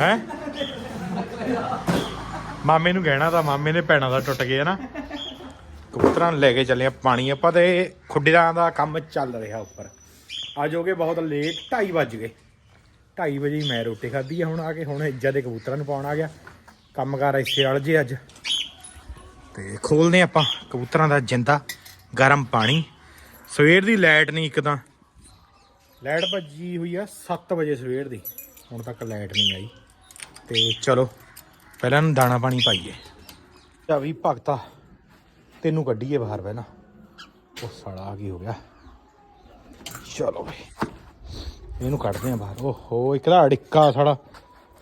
ਹੈ? ਮਾਮੇ ਨੂੰ ਕਹਿਣਾ ਤਾਂ ਮਾਮੇ ਨੇ ਭੈਣਾਂ ਦਾ ਟੁੱਟ ਗਿਆ ਨਾ। ਕਬੂਤਰਾਂ ਨੂੰ ਲੈ ਕੇ ਚੱਲੇ ਆ ਪਾਣੀ। ਆਪਾਂ ਤੇ ਖੁੱਡਿਆਂ ਦਾ ਕੰਮ ਚੱਲ ਰਿਹਾ ਉੱਪਰ। ਅੱਜ ਹੋ ਗਏ ਬਹੁਤ ਲੇਟ 2:30 ਵੱਜ ਗਏ। 2:30 ਵਜੇ ਮੈਂ ਰੋਟੀ ਖਾਧੀ ਆ, ਹੁਣ ਆ ਕੇ ਹੁਣ ਇੱਜਾ ਦੇ ਕਬੂਤਰਾਂ ਨੂੰ ਪਾਉਣ ਆ ਗਿਆ। ਕੰਮਕਾਰ ਇੱਥੇ ਅੜ ਜੇ ਅੱਜ। ਤੇ ਖੋਲਦੇ ਆਪਾਂ ਕਬੂਤਰਾਂ ਦਾ ਜਿੰਦਾ ਗਰਮ ਪਾਣੀ। ਸਵੇਰ ਦੀ ਲਾਈਟ ਨਹੀਂ ਇੱਕ ਤਾਂ। ਲਾਈਟ ਭੱਜੀ ਹੋਈ ਆ 7 ਵਜੇ ਸਵੇਰ ਦੀ। ਹੁਣ ਤੱਕ ਲਾਈਟ ਨਹੀਂ ਆਈ। ਤੇ ਚਲੋ, ਪਹਿਲਾਂ ਨੂੰ ਦਾਣਾ ਪਾਣੀ ਪਾਈਏ। ਚਾਵੀ ਭਗਤਾ, ਤੈਨੂੰ ਕੱਢੀਏ ਬਾਹਰ ਪਹਿਲਾਂ। ਉਹ ਸੜਾ ਕੀ ਹੋ ਗਿਆ? ਚਲੋ ਬਈ, ਇਹਨੂੰ ਕੱਢਦੇ ਆ ਬਾਹਰ। ਓਹੋ, ਇੱਕ ਦਾ ਅੜਿੱਕਾ ਸਾਲਾ,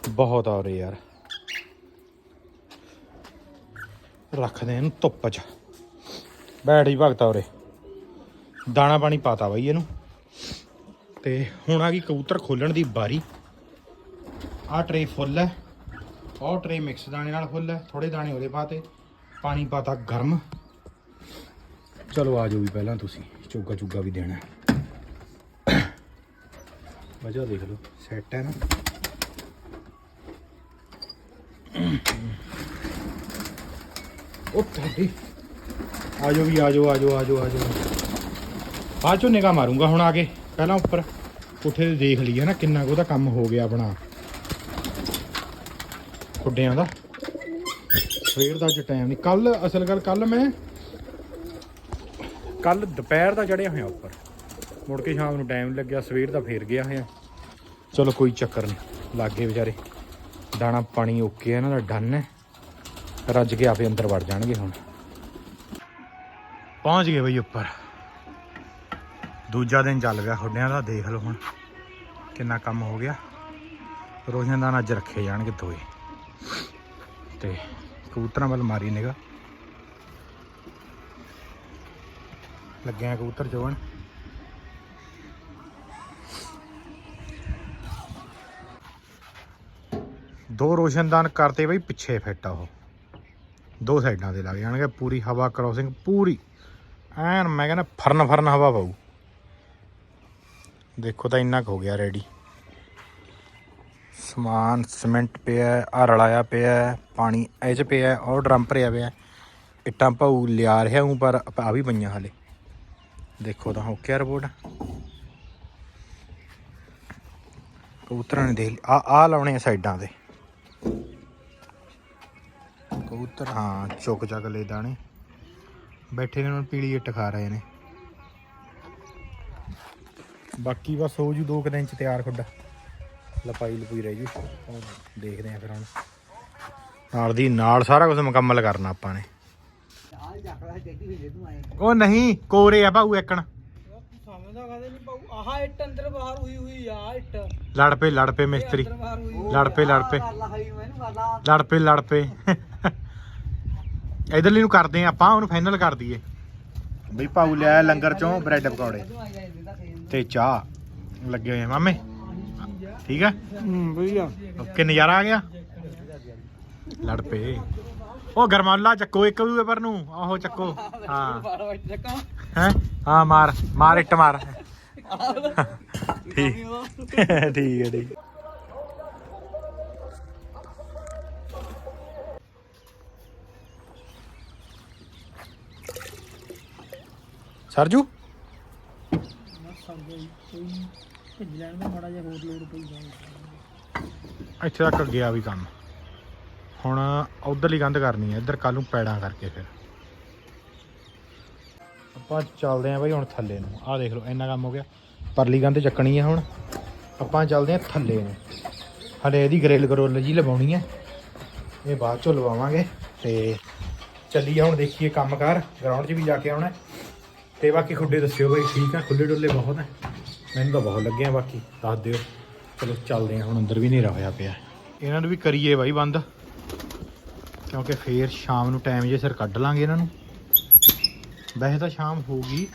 ਬਹੁਤ ਆ ਰਹੇ ਯਾਰ। ਰੱਖਦੇ ਇਹਨੂੰ ਧੁੱਪ 'ਚ। ਬੈਠ ਹੀ ਭਗਤਾ ਉਰੇ। ਦਾਣਾ ਪਾਣੀ ਪਾਤਾ ਬਈ ਇਹਨੂੰ। ਤੇ ਹੁਣ ਆ ਗਈ ਕਬੂਤਰ ਖੋਲਣ ਦੀ ਬਾਰੀ। ਆਹ ਟਰੇ ਫੁੱਲ ਹੈ। ਉਹ ਟਰੇ ਮਿਕਸ ਦਾਣੇ ਨਾਲ ਫੁੱਲ ਹੈ। ਥੋੜੇ ਦਾਣੇ ਉਹਦੇ ਪਾਤੇ। ਪਾਣੀ ਪਾਤਾ ਗਰਮ। ਚਲੋ ਆ ਜਾਓ ਵੀ ਪਹਿਲਾਂ ਤੁਸੀਂ। ਚੁੱਗਾ ਚੁੱਗਾ ਵੀ ਦੇਣਾ। ਵਜਾ ਦੇਖ ਲਓ। ਸੈੱਟ ਹੈ ਨਾ। ਉਹ ਤੁਹਾਡੀ। ਆ ਜਾਓ ਵੀ, ਆ ਜਾਓ ਆ ਜਾਓ ਆ ਜਾਓ ਆ ਜਾਓ। ਬਾਅਦ ਚੋਂ ਨਿਗਾਹ ਮਾਰੂੰਗਾ ਹੁਣ ਆ ਕੇ। ਪਹਿਲਾਂ ਉੱਪਰ। ਕੋਠੇ ਤੇ ਦੇਖ ਲਈਏ ਨਾ ਕਿੰਨਾ ਕੁ ਉਹਦਾ ਕੰਮ ਹੋ ਗਿਆ ਆਪਣਾ। ਖੁੱਡਿਆਂ ਦਾ। ਸਵੇਰ ਦਾ ਅੱਜ ਟਾਈਮ ਨਹੀਂ ਕੱਲ ਅਸਲ ਗੱਲ ਕੱਲ ਮੈਂ ਕੱਲ ਦੁਪਹਿਰ ਦਾ ਚੜਿਆ ਹੋਇਆ ਉੱਪਰ। ਮੁੜ ਕੇ ਸ਼ਾਮ ਨੂੰ ਟਾਈਮ ਲੱਗਿਆ, ਸਵੇਰ ਦਾ ਫੇਰ ਗਿਆ ਹੋਇਆ। ਚਲੋ ਕੋਈ ਚੱਕਰ ਨਹੀਂ ਲੱਗੇ ਵਿਚਾਰੇ। ਦਾਣਾ ਪਾਣੀ ਓਕੇ ਆ, ਇਹਨਾਂ ਦਾ ਡਨ ਹੈ। ਰੱਜ ਕੇ ਆਪੇ ਅੰਦਰ ਵੜ ਜਾਣਗੇ ਹੁਣ। ਪਹੁੰਚ ਗਏ ਬਈ ਉੱਪਰ। ਦੂਜਾ ਦਿਨ ਚੱਲ ਗਿਆ ਖੁੱਡਿਆਂ ਦਾ, ਦੇਖ ਲਓ ਹੁਣ ਕਿੰਨਾ ਕੰਮ ਹੋ ਗਿਆ। ਰੋਜ਼ਾਨਾ ਅੱਜ ਰੱਖੇ ਜਾਣਗੇ ਦੋਏ। ਤੇ ਕਬੂਤਰਾਂ ਵੱਲ ਮਾਰੀ ਨਿਗਾ ਲੱਗਿਆ ਕਬੂਤਰ ਚੋਣ ਦੋ ਰੋਸ਼ਨਦਾਨ ਕਰਤੇ ਬਈ, ਪਿੱਛੇ ਫਿੱਟ ਆ ਉਹ। ਦੋ ਸਾਈਡਾਂ ਤੇ ਲੱਗ ਜਾਣਗੇ, ਪੂਰੀ ਹਵਾ ਕ੍ਰੋਸਿੰਗ ਪੂਰੀ। ਐਨ ਮੈਂ ਕਹਿੰਦਾ ਫਰਨ ਫਰਨ ਹਵਾ ਪਾਊ ਦੇਖੋ ਤਾਂ ਇੰਨਾ ਕੁ ਹੋ ਗਿਆ ਰੈਡੀ ਸਮਾਨ ਸੀਮੈਂਟ ਪਿਆ ਆ ਰਲਾਇਆ ਪਿਆ ਪਾਣੀ ਇਹ ਚ ਪਿਆ ਹੈ, ਉਹ ਡਰਮ ਭਰਿਆ ਪਿਆ ਇੱਟਾਂ ਭਾਊ ਲਿਆ ਰਿਹਾ ਹੂੰ ਪਰ ਆ ਵੀ ਪਈਆਂ ਹਲੇ। ਦੇਖੋ ਤਾਂ ਹੋ ਗਿਆ ਰਿਪੋਰਟ। ਕਬੂਤਰਾਂ ਨੇ ਦੇਖ ਆ ਆ ਲਾਉਣੇ ਆ ਸਾਈਡਾਂ ਤੇ। ਕਬੂਤਰ ਹਾਂ ਚੁੱਕ ਚੱਕ ਲੈ ਦਾਣੇ। ਬੈਠੇ ਨੇ ਹੁਣ ਪੀਲੀ ਇੱਟ ਖਾ ਰਹੇ ਨੇ। ਬਾਕੀ ਬਸ ਹੋ ਜੂ ਦੋ ਕੁ ਦਿਨ ਚ ਤਿਆਰ ਖੁੱਡਾ। ਲਪਾਈ ਲਪੂਈ ਰਹਿ ਜੂ। ਉਹ ਦੇਖਦੇ ਆ ਫਿਰ ਹੁਣ। ਨਾਲ ਦੀ ਨਾਲ ਸਾਰਾ ਕੁਝ ਮੁਕੰਮਲ ਕਰਨਾ ਆਪਾਂ ਨੇ। ਉਹ ਨਹੀਂ ਕੋਰੇ ਆ ਭਾਊ ਇੱਕਣ। ਸਮਝਦਾ ਕਦੇ ਨਹੀਂ ਪਾਉ ਆਹ ਇੱਟ ਅੰਦਰ ਬਾਹਰ ਹੋਈ ਹੋਈ ਆ ਇੱਟ ਲੜ ਪਏ ਲੜ ਪਏ ਮਿਸਤਰੀ। ਲੜ ਪਏ ਲੜ ਪਏ। ਲੜ ਪਏ ਲੜ ਪਏ। ਇਧਰਲੀ ਨੂੰ ਕਰਦੇ ਆ ਆਪਾਂ ਉਹਨੂੰ ਫਾਈਨਲ ਕਰ ਦਈਏ। ਬਈ ਭਾਊ ਲਿਆ ਲੰਗਰ ਚੋਂ ਬ੍ਰੈਡ ਪਕੌੜੇ ਤੇ ਚਾਹ। ਲੱਗੇ ਹੋਏ ਆ ਮਾਮੇ। ਠੀਕ ਆ? ਹੂੰ ਵਧੀਆ। ਓਕੇ ਨਜ਼ਾਰਾ ਆ ਗਿਆ? ਲੜ ਪਏ। ਉਹ ਗਰਮਾਲਾ ਚੱਕੋ ਇੱਕ ਦੂਏ ਪਰ ਨੂੰ। ਆਹੋ ਚੱਕੋ। ਹਾਂ। ਹੈ? ਹਾਂ ਮਾਰ। ਮਾਰ ਇੱਟ ਮਾਰ। ਠੀਕ। ਠੀਕ ਹੈ ਠੀਕ। ਸਰਜੂ? ਭਿੱਜ ਲੈਣ ਦਾ ਮਾੜਾ ਜਿਹਾ ਹੋਰ ਲੋਡ ਪਈ ਜਾਵੇ ਇੱਥੇ ਤੱਕ ਗਿਆ ਵੀ ਕੰਮ। ਹੁਣ ਉਧਰਲੀ ਕੰਧ ਕਰਨੀ ਹੈ, ਇੱਧਰ ਕੱਲ ਨੂੰ ਪੈੜਾਂ ਕਰਕੇ ਫਿਰ। ਆਪਾਂ ਚੱਲਦੇ ਆਂ ਬਈ ਹੁਣ ਥੱਲੇ ਨੂੰ। ਆਹ ਦੇਖ ਲਓ, ਇੰਨਾ ਕੰਮ ਹੋ ਗਿਆ। ਪਰਲੀ ਕੰਧ ਚੱਕਣੀ ਹੈ ਹੁਣ। ਆਪਾਂ ਚੱਲਦੇ ਆਂ ਥੱਲੇ ਨੂੰ। ਹਲੇ ਇਹਦੀ ਗ੍ਰਿਲ ਗਰੋਲ ਜੀ ਲਵਾਉਣੀ ਹੈ। ਇਹ ਬਾਅਦ ਚੋਂ ਲਵਾਵਾਂਗੇ ਤੇ ਚੱਲੀਏ ਹੁਣ ਦੇਖੀਏ ਕੰਮ ਕਰ ਗਰਾਊਂਡ 'ਚ ਵੀ ਜਾ ਕੇ ਆਉਣਾ ਹੈ। ਤੇ ਬਾਕੀ ਖੁੱਡੇ ਦੱਸਿਓ ਬਈ, ਠੀਕ ਆ? ਖੁੱਲੇ ਡੁੱਲੇ ਬਹੁਤ ਹੈ ਮੈਨੂੰ ਤਾਂ ਬਹੁਤ ਲੱਗਿਆ ਬਾਕੀ, ਦੱਸ ਦਿਓ। ਚਲੋ ਚੱਲਦੇ ਹਾਂ, ਹੁਣ ਅੰਦਰ ਵੀ ਹਨੇਰਾ ਹੋਇਆ ਪਿਆ। ਇਹਨਾਂ ਨੂੰ ਵੀ ਕਰੀਏ ਬਾਈ ਬੰਦ। ਕਿਉਂਕਿ ਫੇਰ ਸ਼ਾਮ ਨੂੰ ਟਾਈਮ ਜੇ ਸਿਰ ਕੱਢ ਲਾਂਗੇ ਇਹਨਾਂ ਨੂੰ। ਵੈਸੇ ਤਾਂ ਸ਼ਾਮ ਹੋ ਗਈ।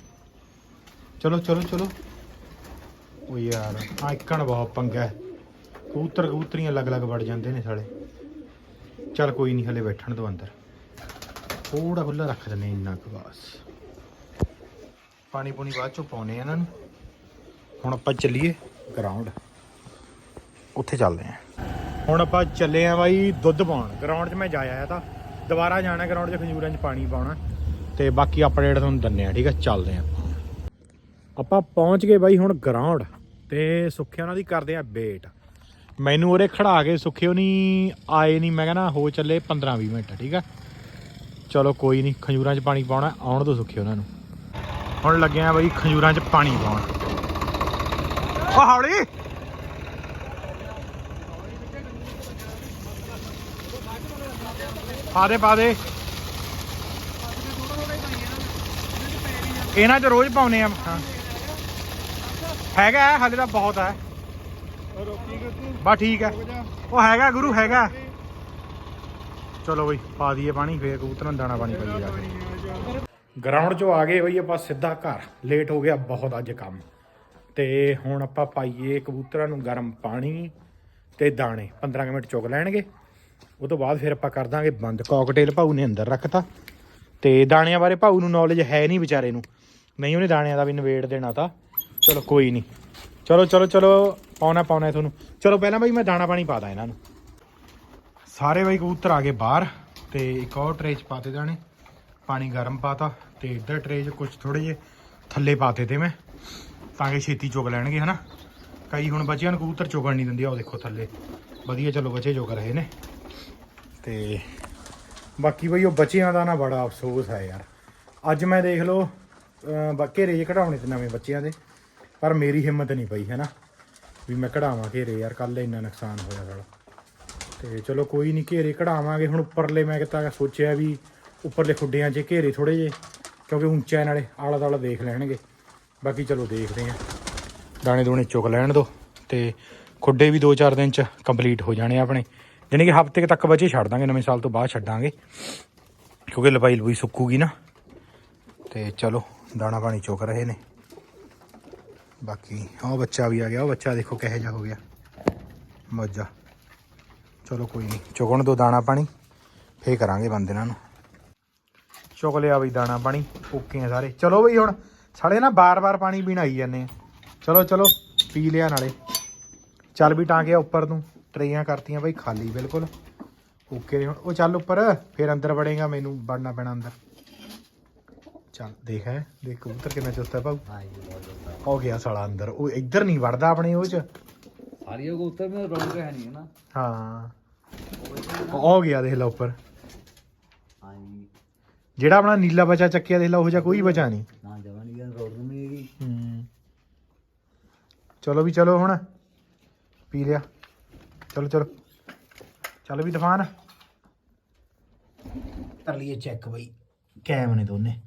ਚਲੋ ਚਲੋ ਚਲੋ। ਉਹ ਯਾਰ ਆ ਇੱਕਣ ਬਹੁਤ ਪੰਗਾ ਹੈ। ਕਬੂਤਰ, ਕਬੂਤਰੀਆਂ ਅਲੱਗ-ਅਲੱਗ ਵੜ ਜਾਂਦੇ ਨੇ ਸਾਲੇ। ਚੱਲ ਕੋਈ ਨਹੀਂ ਹਲੇ ਬੈਠਣ ਤੋਂ ਅੰਦਰ। ਥੋੜਾ ਖੁੱਲਾ ਰੱਖ ਦਿੰਦੇ ਇੰਨਾ ਕੁ ਬਸ। ਪਾਣੀ ਪੂਣੀ ਬਾਅਦ ਚੋਂ ਪਾਉਨੇ ਆ ਇਹਨਾਂ ਨੂੰ। ਹੁਣ ਆਪਾਂ ਚੱਲੀਏ ਗਰਾਊਂਡ ਉੱਥੇ ਚੱਲਦੇ ਆਂ ਹੁਣ ਆਪਾਂ ਚੱਲੇ ਆ ਬਾਈ ਦੁੱਧ ਪਾਉਣ। ਗਰਾਊਂਡ 'ਚ ਮੈਂ ਜਾ ਆਇਆ ਤਾਂ। ਦੁਬਾਰਾ ਜਾਣਾ ਗਰਾਊਂਡ 'ਚ ਖੰਜੂਰਾਂ 'ਚ ਪਾਣੀ ਪਾਉਣਾ। ਤੇ ਬਾਕੀ ਅਪਡੇਟ ਤੁਹਾਨੂੰ ਦਿੰਨੇ ਆ, ਠੀਕ ਆ? ਚੱਲਦੇ ਆ ਆਪਾਂ। ਪਹੁੰਚ ਗਏ ਬਾਈ ਹੁਣ ਗਰਾਊਂਡ ਤੇ ਸੁੱਖੇ ਉਹਨਾਂ ਦੀ ਕਰਦੇ ਆ ਵੇਟ ਮੈਨੂੰ ਉਰੇ ਖੜਾ ਕੇ ਸੁੱਖੇ ਨਹੀਂ ਆਏ ਨਹੀਂ ਮੈਂ ਕਹਿੰਦਾ ਹੋ ਚੱਲੇ 15 20 ਮਿੰਟ, ਠੀਕ ਆ? ਚਲੋ ਕੋਈ ਨਹੀਂ ਖੰਜੂਰਾਂ 'ਚ ਪਾਣੀ ਪਾਉਣਾ, ਆਉਣ ਤੋਂ ਸੁੱਖੇ ਉਹਨਾਂ ਨੂੰ। ਹੁਣ ਲੱਗੇ ਆ ਬਾਈ ਖੰਜੂਰਾਂ 'ਚ ਪਾਣੀ ਪਾਉਣ। ਓ ਹੌਲੀ। ਪਾ ਦੇ ਪਾ ਦੇ। ਇਹਨਾਂ 'ਚ ਰੋਜ਼ ਪਾਉਨੇ ਆ। ਹਾਂ। ਹੈਗਾ, ਹਾਲੇ ਤਾਂ ਬਹੁਤ ਹੈ ਬਾ ਠੀਕ ਹੈ ਉਹ ਹੈਗਾ, ਗੁਰੂ ਹੈਗਾ। ਚਲੋ ਬਈ, ਪਾ ਦਈਏ ਪਾਣੀ, ਫੇਰ ਕਬੂਤਰਾਂ ਦਾਣਾ ਪਾਣੀ ਪਾਈਏ ਜਾ ਕੇ। ਗਰਾਊਂਡ 'ਚੋਂ ਆ ਗਏ ਬਈ ਆਪਾਂ ਸਿੱਧਾ ਘਰ। ਲੇਟ ਹੋ ਗਿਆ, ਬਹੁਤ ਅੱਜ ਕੰਮ। ਤੇ ਹੁਣ ਆਪਾਂ ਪਾਈਏ ਕਬੂਤਰਾਂ ਨੂੰ ਗਰਮ ਪਾਣੀ ਤੇ ਦਾਣੇ। 15 ਕੁ ਮਿੰਟ ਚੁਗ ਲੈਣਗੇ। ਉਹ ਤੋਂ ਬਾਅਦ ਫਿਰ ਆਪਾਂ ਕਰ ਦਾਂਗੇ ਬੰਦ। ਕਾਕਟੇਲ ਭਾਊ ਨੇ ਅੰਦਰ ਰੱਖਤਾ। ਤੇ ਦਾਣਿਆਂ ਬਾਰੇ ਭਾਊ ਨੂੰ ਨੌਲੇਜ ਹੈ ਨਹੀਂ ਵਿਚਾਰੇ ਨੂੰ। ਨਹੀਂ ਉਹਨੇ ਦਾਣਿਆਂ ਦਾ ਵੀ ਨਵੇੜ ਦੇਣਾ ਤਾਂ। ਚਲੋ ਕੋਈ ਨਹੀਂ। ਚਲੋ ਚਲੋ ਚਲੋ। ਪਾਉਣਾ ਪਾਉਣਾ ਤੁਹਾਨੂੰ। ਚਲੋ ਪਹਿਲਾਂ ਬਾਈ ਮੈਂ ਦਾਣਾ ਪਾਣੀ ਪਾਦਾ ਇਹਨਾਂ ਨੂੰ। ਸਾਰੇ ਬਾਈ ਕਬੂਤਰ ਆ ਗਏ ਬਾਹਰ ਤੇ ਇੱਕ ਹੋਰ ਟਰੇ 'ਚ ਪਾਤੇ ਦਾਣੇ। ਪਾਣੀ ਗਰਮ ਪਾਤਾ ਤੇ ਇੱਧਰ ਟਰੇ 'ਚ ਕੁਝ ਥੋੜੇ ਜਿਹੇ ਥੱਲੇ ਪਾਤੇ ਤੇ ਮੈਂ। ਤਾਂ ਕਿ ਛੇਤੀ ਚੁਗ ਲੈਣਗੇ, ਹਨਾ? ਕਈ ਹੁਣ ਬੱਚਿਆਂ ਨੂੰ ਕਬੂਤਰ ਚੁਗਣ ਨਹੀਂ ਦਿੰਦੇ ਆ ਉਹ ਦੇਖੋ ਥੱਲੇ। ਵਧੀਆ ਚਲੋ ਬੱਚੇ ਚੁਗ ਰਹੇ ਨੇ। ਤੇ ਬਾਕੀ ਬਈ ਉਹ ਬੱਚਿਆਂ ਦਾ ਨਾ ਬੜਾ ਅਫਸੋਸ ਹੈ ਯਾਰ। ਅੱਜ ਮੈਂ ਦੇਖ ਲਓ ਘੇਰੇ ਜੇ ਕਢਾਉਣੇ ਤੇ ਨਵੇਂ ਬੱਚਿਆਂ ਦੇ, ਪਰ ਮੇਰੀ ਹਿੰਮਤ ਨਹੀਂ ਪਈ ਹੈ ਨਾ ਵੀ ਮੈਂ ਕਢਾਵਾਂ ਘੇਰੇ ਯਾਰ ਕੱਲ ਇੰਨਾ ਨੁਕਸਾਨ ਹੋਇਆ ਸਾਡਾ ਤੇ ਚਲੋ ਕੋਈ ਨਹੀਂ, ਘੇਰੇ ਕਢਾਵਾਂਗੇ। ਹੁਣ ਉੱਪਰਲੇ ਮੈਂ ਕਿਤਾ ਸੋਚਿਆ ਵੀ ਉੱਪਰਲੇ ਖੁੱਡਿਆਂ 'ਚ ਘੇਰੇ ਥੋੜੇ ਜੇ ਕਿਉਂਕਿ ਉੱਚਾ ਹੈ ਨਾਲੇ ਆਲਾ ਦਾਲਾ ਦੇਖ ਲੈਣਗੇ। ਬਾਕੀ ਚਲੋ ਦੇਖਦੇ ਆਂ ਦਾਣੇ ਦੂਣੇ ਚੁੱਕ ਲੈਣ ਦੋ ਤੇ ਖੁੱਡੇ ਵੀ 2-4 ਦਿਨ 'ਚ ਕੰਪਲੀਟ ਹੋ ਜਾਣੇ ਆਪਣੇ। ਜਾਣੀ ਕਿ ਹਫ਼ਤੇ ਕੁ ਤੱਕ ਬੱਚੇ ਛੱਡ ਦਾਂਗੇ, ਨਵੇਂ ਸਾਲ ਤੋਂ ਬਾਅਦ ਛੱਡਾਂਗੇ। ਕਿਉਂਕਿ ਲਪਾਈ ਲਪੂਈ ਸੁੱਕੂਗੀ ਨਾ। ਤੇ ਚਲੋ, ਦਾਣਾ ਪਾਣੀ ਚੁੱਕ ਰਹੇ ਨੇ। ਬਾਕੀ ਉਹ ਬੱਚਾ ਵੀ ਆ ਗਿਆ ਉਹ ਬੱਚਾ ਦੇਖੋ ਕਿਹੋ ਜਿਹਾ ਹੋ ਗਿਆ। ਮੱਝਾ। ਚਲੋ ਕੋਈ ਨਹੀਂ ਚੁਗਣ ਦੋ ਦਾਣਾ ਪਾਣੀ, ਫੇਰ ਕਰਾਂਗੇ ਬੰਦ ਇਹਨਾਂ ਨੂੰ। ਚੁਗ ਲਿਆ ਬਈ ਦਾਣਾ ਪਾਣੀ, ਓਕੇ ਆ ਸਾਰੇ। ਚਲੋ ਬਈ ਹੁਣ ਸਾਲੇ ਨਾ ਬਾਰ-ਬਾਰ ਪਾਣੀ ਪੀਣ ਆਈ ਜਾਂਦੇ ਆ। ਚਲੋ ਚਲੋ ਪੀ ਲਿਆ ਨਾਲੇ। ਚੱਲ ਵੀ ਟਾਂਗੇ ਉੱਪਰ ਨੂੰ ਟਰੇਆਂ ਕਰਤੀਆਂ ਬਈ ਖਾਲੀ ਬਿਲਕੁਲ। ਓਕੇ ਨੇ ਹੁਣ ਉਹ ਚੱਲ ਉੱਪਰ ਫੇਰ ਅੰਦਰ ਵੜੇਗਾ ਮੈਨੂੰ ਵੜਨਾ ਪੈਣਾ ਅੰਦਰ। ਚੱਲ ਦੇਖ ਹੈ ਦੇਖ ਕਬੂਤਰ ਕਿੰਨਾ ਚੁਸਤਾ ਭਾਊ। ਹੋ ਗਿਆ ਸਾਲਾ ਅੰਦਰ। ਉਹ ਇੱਧਰ ਨਹੀਂ ਵੜਦਾ ਆਪਣੇ ਉਹ ਚ। ਸਾਰੀਆਂ ਕੋ ਉੱਤਰ ਮੈਂ ਰੋਕ ਹੈ ਨਹੀਂ ਨਾ? ਹਾਂ। ਉਹ ਹੋ ਗਿਆ ਦੇਖ ਲਾ ਉੱਪਰ। ਜਿਹੜਾ ਆਪਣਾ ਨੀਲਾ ਬਚਾ ਚੱਕਿਆ ਦੇਖ ਲਾ ਉਹ ਜਿਹਾ ਕੋਈ ਬਚਾ ਨਹੀਂ ਰੋਕ ਨਹੀਂ ਹੈਗੀ ਹੂੰ ਚਲੋ ਵੀ ਚਲੋ ਹੁਣ। ਪੀ ਲਿਆ। ਚਲੋ ਚਲੋ। ਚੱਲ ਵੀ ਤੂਫਾਨ। ਕਰ ਲਈਏ ਚੈੱਕ ਬਈ। ਕੈਮ ਨੇ ਦੋਨੇ।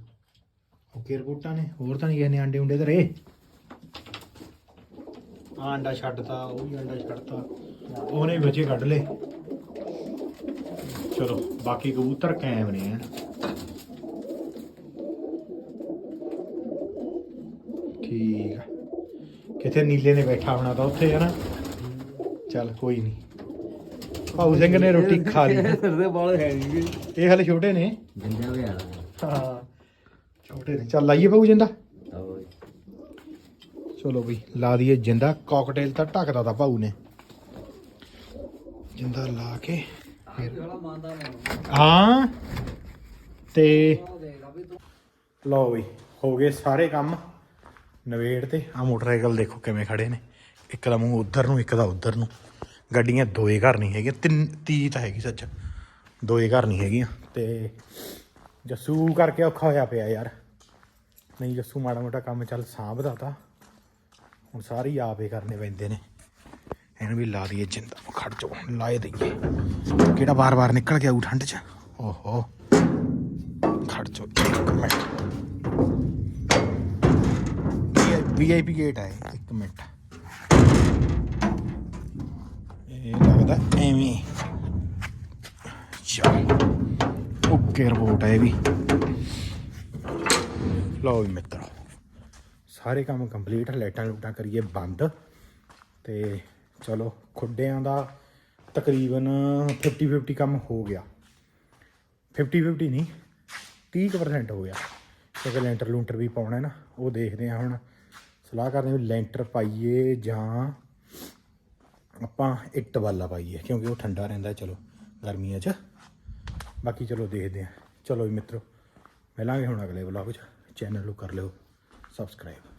ਓਕੇ ਰਿਪੋਰਟਾਂ ਨੇ। ਹੋਰ ਤਾਂ ਨਹੀਂ ਕਿਸੇ ਨੇ ਆਂਡੇ ਉਂਡੇ ਧਰੇ। ਆਹ ਆਂਡਾ ਛੱਡਤਾ ਉਹ ਵੀ ਆਂਡਾ ਛੱਡਤਾ। ਉਹਨੇ ਵੀ ਬੱਚੇ ਕੱਢ ਲਏ। ਚਲੋ ਬਾਕੀ ਕਬੂਤਰ ਕੈਮ ਨੇ ਐਨ। ਠੀਕ ਆ। ਕਿਥੇ ਨੀਲੇ ਨੇ ਬੈਠਾ ਹੋਣਾ ਤਾਂ ਉੱਥੇ ਹੈ ਨਾ ਚੱਲ ਕੋਈ ਨਹੀਂ ਭਾਊ ਸਿੰਘ ਨੇ ਰੋਟੀ ਖਾ ਲਈ। ਸਿਰ ਦੇ ਵਾਲ ਹੈ ਨਹੀਂ ਇਹ ਹਲੇ ਛੋਟੇ ਨੇ। ਜਿੰਦਾ ਵੀ ਆ ਹਾਂ ਛੋਟੇ ਨੇ। ਚੱਲ ਲਾਈਏ ਭਾਊ ਜਿੰਦਾ। ਚਲੋ ਬਈ ਲਾ ਦਈਏ ਜਿੰਦਾ। ਕਾਕਟੇਲ ਤਾਂ ਢੱਕਦਾ ਤਾਂ ਭਾਊ ਨੇ। ਜਿੰਦਾ ਲਾ ਕੇ ਹਾਂ। ਤੂੰ ਲਓ ਬਈ ਹੋ ਗਏ ਸਾਰੇ ਕੰਮ। ਨਵੇੜ ਤੇ। ਆ ਮੋਟਰਸਾਈਕਲ ਦੇਖੋ ਕਿਵੇਂ ਖੜੇ ਨੇ। ਇੱਕ ਦਾ ਮੂੰਹ ਉਧਰ ਨੂੰ ਇੱਕ ਦਾ ਉਧਰ ਨੂੰ। ਗੱਡੀਆਂ ਦੋਏ ਘਰ ਨਹੀਂ ਹੈਗੀਆਂ। ਤਿੰਨ ਤੀ ਤਾਂ ਹੈਗੀ ਸੱਚ। ਦੋਏ ਘਰ ਨਹੀਂ ਹੈਗੀਆਂ। ਤੇ ਜੱਸੂ ਕਰਕੇ ਔਖਾ ਹੋਇਆ ਪਿਆ ਯਾਰ। ਨਹੀਂ ਜੱਸੂ ਮਾੜਾ ਮੋਟਾ ਕੰਮ ਚੱਲ ਸਾਂਭਦਾ ਤਾਂ। ਹੁਣ ਸਾਰੇ ਹੀ ਆਪੇ ਕਰਨੇ ਪੈਂਦੇ ਨੇ। ਇਹਨੂੰ ਵੀ ਲਾ ਦਈਏ ਜਿੰਦਾ। ਖੜ ਜਾ ਲਾਏ ਦਈਏ। ਕਿਹੜਾ ਵਾਰ-ਵਾਰ ਨਿਕਲ ਗਿਆ ਉਹ ਠੰਡ 'ਚ? ਓਹੋ। ਖੜ ਜਾ ਇੱਕ ਮਿੰਟ। ਵੀਆਈਪੀ ਗੇਟ ਹੈ ਇੱਕ ਮਿੰਟ। ਇਹ ਲੱਗਦਾ ਐਵੇਂ। ਚਲ। ਓਕੇ, ਰਿਪੋਰਟ ਹੈ ਇਹ ਵੀ। ਲਓ ਵੀ ਮਿੱਤਰੋ, ਸਾਰੇ ਕੰਮ ਕੰਪਲੀਟ ਲਾਈਟਾਂ ਲੂਟਾਂ ਕਰੀਏ ਬੰਦ। ਤੇ ਚਲੋ, ਖੁੱਡਿਆਂ ਦਾ ਤਕਰੀਬਨ 50 50 ਕੰਮ ਹੋ ਗਿਆ। 50 50 ਨਹੀਂ 30% ਹੋ ਗਿਆ। ਕਿਉਂਕਿ ਲੈਂਟਰ ਲੂੰਟਰ ਵੀ ਪਾਉਣਾ ਹੈ ਨਾ, ਉਹ ਦੇਖਦੇ ਆ ਹੁਣ। ਸਲਾਹ ਕਰਦੇ ਵੀ ਲੈਂਟਰ ਪਾਈਏ ਜਾਂ ਆਪਾਂ ਇੱਟ ਵਾਲਾ ਪਾਈਏ, ਕਿਉਂਕਿ ਉਹ ਠੰਡਾ ਰਹਿੰਦਾ, ਚਲੋ, ਗਰਮੀਆਂ 'ਚ। ਬਾਕੀ ਚਲੋ ਦੇਖਦੇ ਹਾਂ। ਚਲੋ ਜੀ ਮਿੱਤਰੋ, ਮਿਲਾਂਗੇ ਹੁਣ ਅਗਲੇ ਵਲੌਗ 'ਚ। ਚੈਨਲ ਨੂੰ ਕਰ ਲਿਓ ਸਬਸਕ੍ਰਾਈਬ